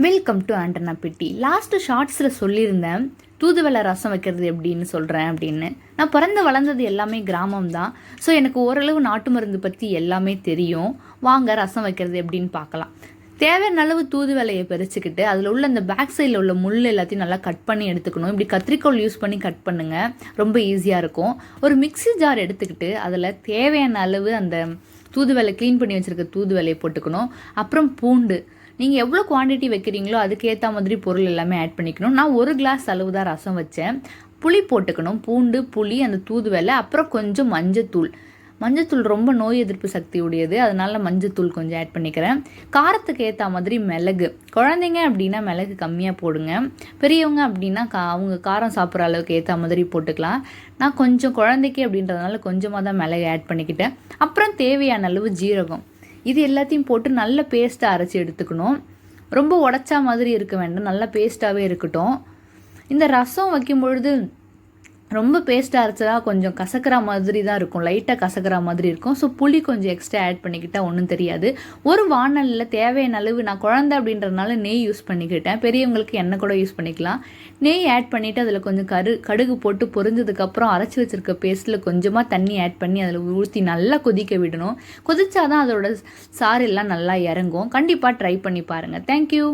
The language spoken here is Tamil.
வெல்கம் டு ஆண்டனா பெட்டி லாஸ்ட் ஷார்ட்ஸில் சொல்லியிருந்தேன் தூதுவளை ரசம் வைக்கிறது எப்படின்னு சொல்கிறேன் அப்படின்னு. நான் பிறந்து வளர்ந்தது எல்லாமே கிராமம் தான். ஸோ எனக்கு ஓரளவு நாட்டு மருந்து பற்றி எல்லாமே தெரியும். வாங்க ரசம் வைக்கிறது எப்படின்னு பார்க்கலாம். தேவையான அளவு தூதுவலையை பறிச்சுக்கிட்டு அதில் உள்ள அந்த பேக் சைடில் உள்ள முள் எல்லாத்தையும் நல்லா கட் பண்ணி எடுத்துக்கணும். இப்படி கத்திரிக்கோல் யூஸ் பண்ணி கட் பண்ணுங்கள் ரொம்ப ஈஸியாக இருக்கும். ஒரு மிக்ஸி ஜார் எடுத்துக்கிட்டு அதில் தேவையான அளவு அந்த தூதுவலை க்ளீன் பண்ணி வச்சுருக்க தூதுவலையை போட்டுக்கணும். அப்புறம் பூண்டு. நீங்கள் எவ்வளோ குவான்டிட்டி வைக்கிறீங்களோ அதுக்கேற்ற மாதிரி பொருள் எல்லாமே ஆட் பண்ணிக்கணும். நான் ஒரு கிளாஸ் அளவு தான் ரசம் வச்சேன். புளி போட்டுக்கணும். பூண்டு புளி அந்த தூதுவலை அப்புறம் கொஞ்சம் மஞ்சத்தூள். மஞ்சத்தூள் ரொம்ப நோய் எதிர்ப்பு சக்தி உடையது. அதனால மஞ்சத்தூள் கொஞ்சம் ஆட் பண்ணிக்கிறேன். காரத்துக்கு ஏற்ற மாதிரி மிளகு. குழந்தைங்க அப்படின்னா மிளகு கம்மியாக போடுங்க. பெரியவங்க அப்படின்னா கா அவங்க காரம் சாப்பிட்ற அளவுக்கு ஏற்ற மாதிரி போட்டுக்கலாம். நான் கொஞ்சம் குழந்தைக்கு அப்படின்றதுனால கொஞ்சமாக தான் மிளகு ஆட் பண்ணிக்கிட்டேன். அப்புறம் தேவையான அளவு ஜீரகம். இது எல்லாத்தையும் போட்டு நல்ல பேஸ்ட்டாக அரைச்சி எடுத்துக்கணும். ரொம்ப உடச்சா மாதிரி இருக்க வேண்டாம். நல்லா பேஸ்ட்டாகவே இருக்கட்டும். இந்த ரசம் வைக்கும் பொழுது ரொம்ப பேஸ்ட்டாக அரைச்சதா கொஞ்சம் கசக்கிற மாதிரி தான் இருக்கும். லைட்டாக கசக்கிற மாதிரி இருக்கும். ஸோ புளி கொஞ்சம் எக்ஸ்ட்ரா ஆட் பண்ணிக்கிட்டால் ஒன்றும் தெரியாது. ஒரு வானலில் தேவையான அளவு நான் குழந்தை அப்படின்றதுனால நெய் யூஸ் பண்ணிக்கிட்டேன். பெரியவங்களுக்கு எண்ணெய் கூட யூஸ் பண்ணிக்கலாம். நெய் ஆட் பண்ணிவிட்டு அதில் கொஞ்சம் கரு கடுகு போட்டு பொரிஞ்சதுக்கப்புறம் அரைச்சி வச்சுருக்க பேஸ்ட்டில் கொஞ்சமாக தண்ணி ஆட் பண்ணி அதில் ஊற்றி நல்லா கொதிக்க விடணும். கொதிச்சாதான் அதோட சாறு எல்லாம் நல்லா இறங்கும். கண்டிப்பாக ட்ரை பண்ணி பாருங்கள் தேங்க்யூ